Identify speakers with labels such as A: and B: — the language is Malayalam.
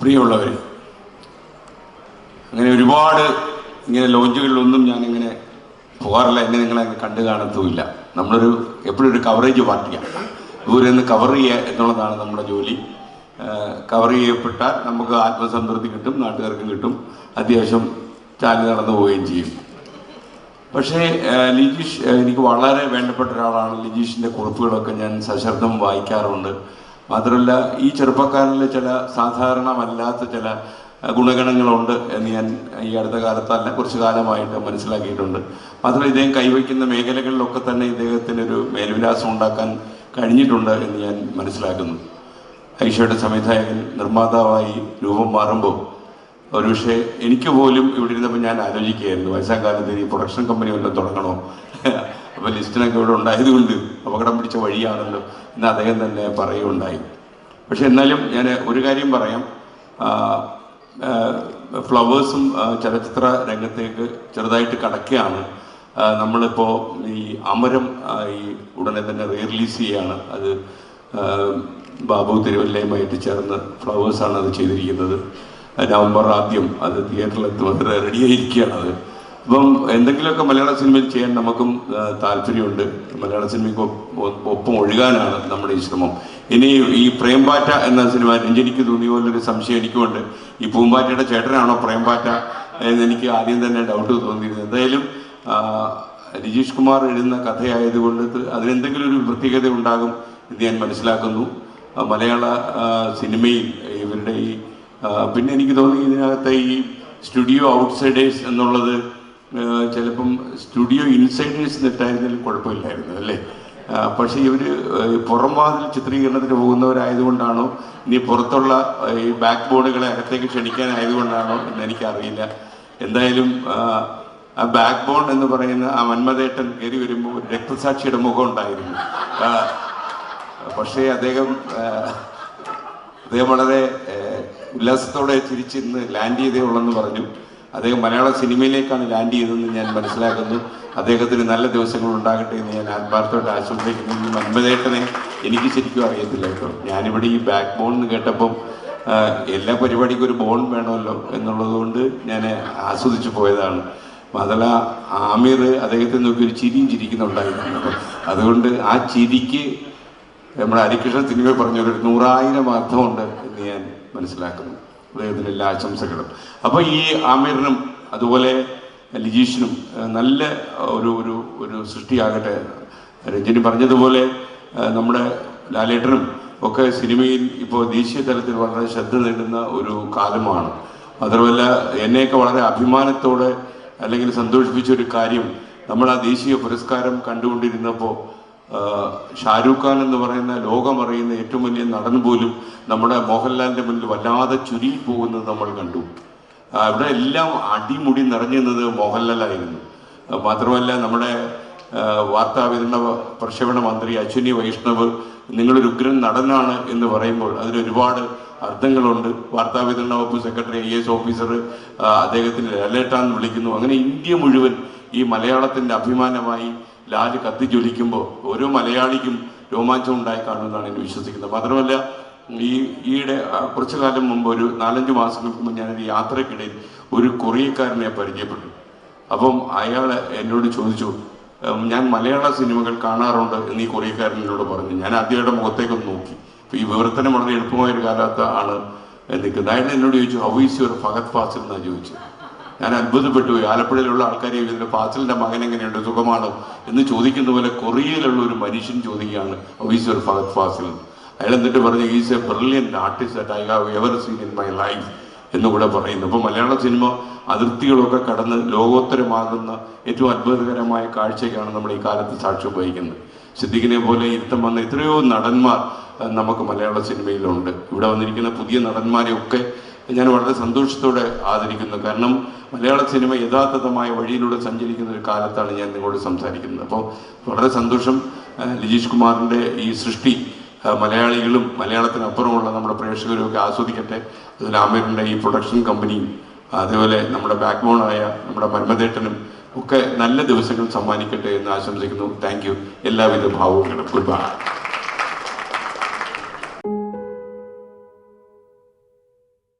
A: പ്രിയമുള്ളവർ അങ്ങനെ ഒരുപാട് ഇങ്ങനെ ലോഞ്ചുകളിലൊന്നും ഞാനിങ്ങനെ പോകാറില്ല. എന്നെ നിങ്ങളെ കണ്ടു കാണത്തുമില്ല. നമ്മളൊരു എപ്പോഴും ഒരു കവറേജ് പാർട്ടിയാണ്. നിന്ന് കവർ ചെയ്യുക എന്നുള്ളതാണ് നമ്മുടെ ജോലി. കവർ ചെയ്യപ്പെട്ടാൽ നമുക്ക് ആത്മസംതൃപ്തി കിട്ടും നാട്ടുകാർക്ക് കിട്ടും. അത്യാവശ്യം ചാലി നടന്നു പോവുകയും ചെയ്യും. പക്ഷേ ലിജീഷ് എനിക്ക് വളരെ വേണ്ടപ്പെട്ട ഒരാളാണ്. ലിജീഷിന്റെ കുറിപ്പുകളൊക്കെ ഞാൻ സശ്രദ്ധം വായിക്കാറുണ്ട്. മാത്രമല്ല ഈ ചെറുപ്പക്കാരിൽ ചില സാധാരണമല്ലാത്ത ചില ഗുണഗണങ്ങളുണ്ട് എന്ന് ഞാൻ ഈ അടുത്ത കാലത്തല്ല കുറച്ച് കാലമായിട്ട് മനസ്സിലാക്കിയിട്ടുണ്ട്. മാത്രമല്ല ഇദ്ദേഹം കൈവയ്ക്കുന്ന മേഖലകളിലൊക്കെ തന്നെ ഇദ്ദേഹത്തിനൊരു മേൽവിലാസം ഉണ്ടാക്കാൻ കഴിഞ്ഞിട്ടുണ്ട് എന്ന് ഞാൻ മനസ്സിലാക്കുന്നു. ഐഷയുടെ സംവിധായകൻ നിർമ്മാതാവായി രൂപം മാറുമ്പോൾ ഒരുപക്ഷെ എനിക്ക് പോലും ഇവിടെ ഇരുന്നപ്പോൾ ഞാൻ ആലോചിക്കുകയായിരുന്നു വയസ്സാം കാലത്ത് ഈ പ്രൊഡക്ഷൻ കമ്പനി വല്ലതും തുടങ്ങണോ? അപ്പോൾ ലിസ്റ്റിനൊക്കെ ഇവിടെ ഉണ്ടായതുകൊണ്ട് അപകടം പിടിച്ച വഴിയാണല്ലോ എന്ന് അദ്ദേഹം തന്നെ പറയുകയുണ്ടായി. പക്ഷെ എന്നാലും ഞാൻ ഒരു കാര്യം പറയാം. ഫ്ലവേഴ്സും ചലച്ചിത്ര രംഗത്തേക്ക് ചെറുതായിട്ട് കടക്കുകയാണ്. നമ്മളിപ്പോൾ ഈ അമരം ഈ ഉടനെ തന്നെ റീ റിലീസ് ചെയ്യുകയാണ് അത് ബാബു തിരുവല്ലയുമായിട്ട് ചേർന്ന് ഫ്ലവേഴ്സാണ് അത് ചെയ്തിരിക്കുന്നത്. നവംബർ ആദ്യം അത് അത് റെഡിയായിരിക്കുകയാണ് അത്. അപ്പം എന്തെങ്കിലുമൊക്കെ മലയാള സിനിമയിൽ ചെയ്യാൻ നമുക്കും താല്പര്യമുണ്ട്. മലയാള സിനിമയ്ക്ക് ഒപ്പം ഒഴുകാനാണ് നമ്മുടെ ഈ ശ്രമം. ഇനി ഈ പ്രേംപാറ്റ എന്ന സിനിമ എനിക്ക് തോന്നിയ പോലൊരു സംശയം എനിക്കുമുണ്ട്. ഈ പൂമ്പാറ്റയുടെ ചേട്ടനാണോ പ്രേംപാറ്റ എന്ന് എനിക്ക് ആദ്യം തന്നെ ഡൗട്ട് തോന്നിയിരുന്നു. എന്തായാലും രജീഷ് കുമാർ എഴുതുന്ന കഥയായതുകൊണ്ട് അതിനെന്തെങ്കിലും ഒരു പ്രത്യേകത ഉണ്ടാകും എന്ന് ഞാൻ മനസ്സിലാക്കുന്നു. മലയാള സിനിമയിൽ ഇവരുടെ ഈ പിന്നെ എനിക്ക് തോന്നി ഇതിനകത്തെ ഈ സ്റ്റുഡിയോ ഔട്ട്സൈഡേഴ്സ് എന്നുള്ളത് ചിലപ്പം സ്റ്റുഡിയോ ഇൻസൈഡേഴ്സ് എന്നിട്ടായിരുന്നാലും കുഴപ്പമില്ലായിരുന്നു അല്ലേ? പക്ഷേ ഇവർ പുറം വാതിൽ ചിത്രീകരണത്തിന് പോകുന്നവരായതുകൊണ്ടാണോ ഇനി പുറത്തുള്ള ഈ ബാക്ക് ബോർഡുകളെ അകത്തേക്ക് ക്ഷണിക്കാനായതുകൊണ്ടാണോ എന്ന് എനിക്കറിയില്ല. എന്തായാലും ആ, ബാക്ക് ബോൺ എന്ന് പറയുന്ന ആ മന്മതേട്ടൻ കയറി വരുമ്പോൾ രക്തസാക്ഷിയുടെ മുഖം ഉണ്ടായിരുന്നു. പക്ഷേ അദ്ദേഹം അദ്ദേഹം വളരെ ഉല്ലാസത്തോടെ തിരിച്ചിരുന്ന് ലാൻഡ് ചെയ്തേ ഉള്ളെന്ന് പറഞ്ഞു. അദ്ദേഹം മലയാള സിനിമയിലേക്കാണ് ലാൻഡ് ചെയ്തതെന്ന് ഞാൻ മനസ്സിലാക്കുന്നു. അദ്ദേഹത്തിന് നല്ല ദിവസങ്ങൾ ഉണ്ടാകട്ടെ എന്ന് ഞാൻ ആത്മാർത്ഥമായിട്ട് ആശംസിക്കുന്നു. ഈ മന്മതേട്ടനെ എനിക്ക് ശരിക്കും അറിയത്തില്ല കേട്ടോ. ഞാനിവിടെ ഈ ബാക്ക് ബോൺ എന്ന് കേട്ടപ്പം എല്ലാ പരിപാടിക്കും ഒരു ബോൺ വേണമല്ലോ എന്നുള്ളത് കൊണ്ട് ഞാൻ ആസ്വദിച്ചു പോയതാണ്. അതല്ല ആമിർ അദ്ദേഹത്തെ നോക്കി ഒരു ചിരിയും ചിരിക്കുന്നുണ്ടായിരുന്നു അതുകൊണ്ട് ആ ചിരിക്ക് നമ്മുടെ ഹരികൃഷ്ണൻ സിനിമ പറഞ്ഞ ഒരു നൂറായിരം അർത്ഥമുണ്ട് എന്ന് ഞാൻ മനസ്സിലാക്കുന്നു. അദ്ദേഹത്തിന് എല്ലാ ആശംസകളും. അപ്പോൾ ഈ ആമിറിനും അതുപോലെ ലിജീഷിനും നല്ല ഒരു ഒരു ഒരു സൃഷ്ടിയാകട്ടെ. രഞ്ജനി പറഞ്ഞതുപോലെ നമ്മുടെ ലാലേട്ടനും ഒക്കെ സിനിമയിൽ ഇപ്പോൾ ദേശീയ തലത്തിൽ വളരെ ശ്രദ്ധ നേടുന്ന ഒരു കാലമാണ്. മാത്രമല്ല എന്നെയൊക്കെ വളരെ അഭിമാനത്തോടെ അല്ലെങ്കിൽ സന്തോഷിപ്പിച്ച ഒരു കാര്യം നമ്മൾ ആ ദേശീയ പുരസ്കാരം കണ്ടുകൊണ്ടിരുന്നപ്പോൾ ഷാരൂഖ് ഖാൻ എന്ന് പറയുന്ന ലോകമറിയുന്ന ഏറ്റവും വലിയ നടൻ പോലും നമ്മുടെ മോഹൻലാലിന്റെ മുന്നിൽ വല്ലാതെ ചുരുങ്ങി പോകുന്നത് നമ്മൾ കണ്ടു. അവിടെ എല്ലാം അടിമുടി നിറഞ്ഞിരുന്നത് മോഹൻലാലായിരുന്നു. മാത്രമല്ല നമ്മുടെ ആഹ് വാർത്താ വിതരണ പ്രക്ഷേപണ മന്ത്രി അശ്വിനി വൈഷ്ണവ് നിങ്ങളൊരു ഉഗ്രൻ നടനാണ് എന്ന് പറയുമ്പോൾ അതിന് ഒരുപാട് അർത്ഥങ്ങളുണ്ട്. വാർത്താ വിതരണ വകുപ്പ് സെക്രട്ടറി ഐ എസ് ഓഫീസർ അദ്ദേഹത്തിന് ലലേട്ടാന്ന് വിളിക്കുന്നു. അങ്ങനെ ഇന്ത്യ മുഴുവൻ ഈ മലയാളത്തിന്റെ അഭിമാനമായി ലാൽ കത്തിജ്വലിക്കുമ്പോൾ ഓരോ മലയാളിക്കും രോമാഞ്ചം ഉണ്ടായി കാണുമെന്നാണ് എനിക്ക് വിശ്വസിക്കുന്നത്. മാത്രമല്ല ഈ ഈയിടെ കുറച്ചു കാലം മുമ്പ് ഒരു നാലഞ്ച് മാസങ്ങൾക്ക് മുമ്പ് ഞാനൊരു യാത്രക്കിടയിൽ ഒരു കൊറിയക്കാരനെ പരിചയപ്പെട്ടു. അപ്പം അയാൾ എന്നോട് ചോദിച്ചു ഞാൻ മലയാള സിനിമകൾ കാണാറുണ്ട് എന്ന് ഈ കൊറിയക്കാരനോട് പറഞ്ഞു. ഞാൻ ആദ്യമായിട്ട് മുഖത്തേക്കൊന്ന് നോക്കി. ഈ വിവർത്തനം വളരെ എളുപ്പമായ ഒരു കാലത്ത് ആണ് നിൽക്കുന്നത്. അയാൾ എന്നോട് ചോദിച്ചു how is your Fahadh Faasil എന്നാണ് ചോദിച്ചത്? ഞാൻ അത്ഭുതപ്പെട്ടു പോയി. ആലപ്പുഴയിലുള്ള ആൾക്കാരെ ഇതിന്റെ ഫാസിലിന്റെ മകൻ എങ്ങനെയുണ്ട്? സുഖമാണോ? എന്ന് ചോദിക്കുന്ന പോലെ കൊറിയയിലുള്ള ഒരു മനുഷ്യൻ ചോദിക്കുകയാണ് ഓഫീസർ ഫഹദ് ഫാസിൽ. അയാൾ എന്നിട്ട് പറഞ്ഞു is a brilliant artist I have ever seen in my life എന്നുകൂടെ പറയുന്നു. അപ്പോൾ മലയാള സിനിമ അതിർത്തികളൊക്കെ കടന്ന് ലോകോത്തരമാകുന്ന ഏറ്റവും അത്ഭുതകരമായ കാഴ്ചയ്ക്കാണ് നമ്മൾ ഈ കാലത്ത് സാക്ഷ്യം വഹിക്കുന്നത്. സിദ്ദിഖിനെ പോലെ ഇരുത്തം വന്ന എത്രയോ നടന്മാർ നമുക്ക് മലയാള സിനിമയിലുണ്ട്. ഇവിടെ വന്നിരിക്കുന്ന പുതിയ നടന്മാരെയൊക്കെ ഞാൻ വളരെ സന്തോഷത്തോടെ ആദരിക്കുന്നു. കാരണം മലയാള സിനിമ യഥാർത്ഥമായ വഴിയിലൂടെ സഞ്ചരിക്കുന്ന ഒരു കാലത്താണ് ഞാൻ നിങ്ങളോട് സംസാരിക്കുന്നത്. അപ്പോൾ വളരെ സന്തോഷം ലിജീഷ് കുമാറിന്റെ ഈ സൃഷ്ടി മലയാളികളും മലയാളത്തിനപ്പുറമുള്ള നമ്മുടെ പ്രേക്ഷകരും ഒക്കെ ആസ്വദിക്കട്ടെ. അതുപോലെ ആമിറിന്റെ ഈ പ്രൊഡക്ഷൻ കമ്പനിയും അതേപോലെ നമ്മുടെ ബാക്ക് ബോണായ നമ്മുടെ മന്മതേട്ടനും ഒക്കെ നല്ല ദിവസങ്ങൾ സമ്മാനിക്കട്ടെ എന്ന് ആശംസിക്കുന്നു. Thank you. എല്ലാവിധ ഭാവങ്ങളും. Good bye.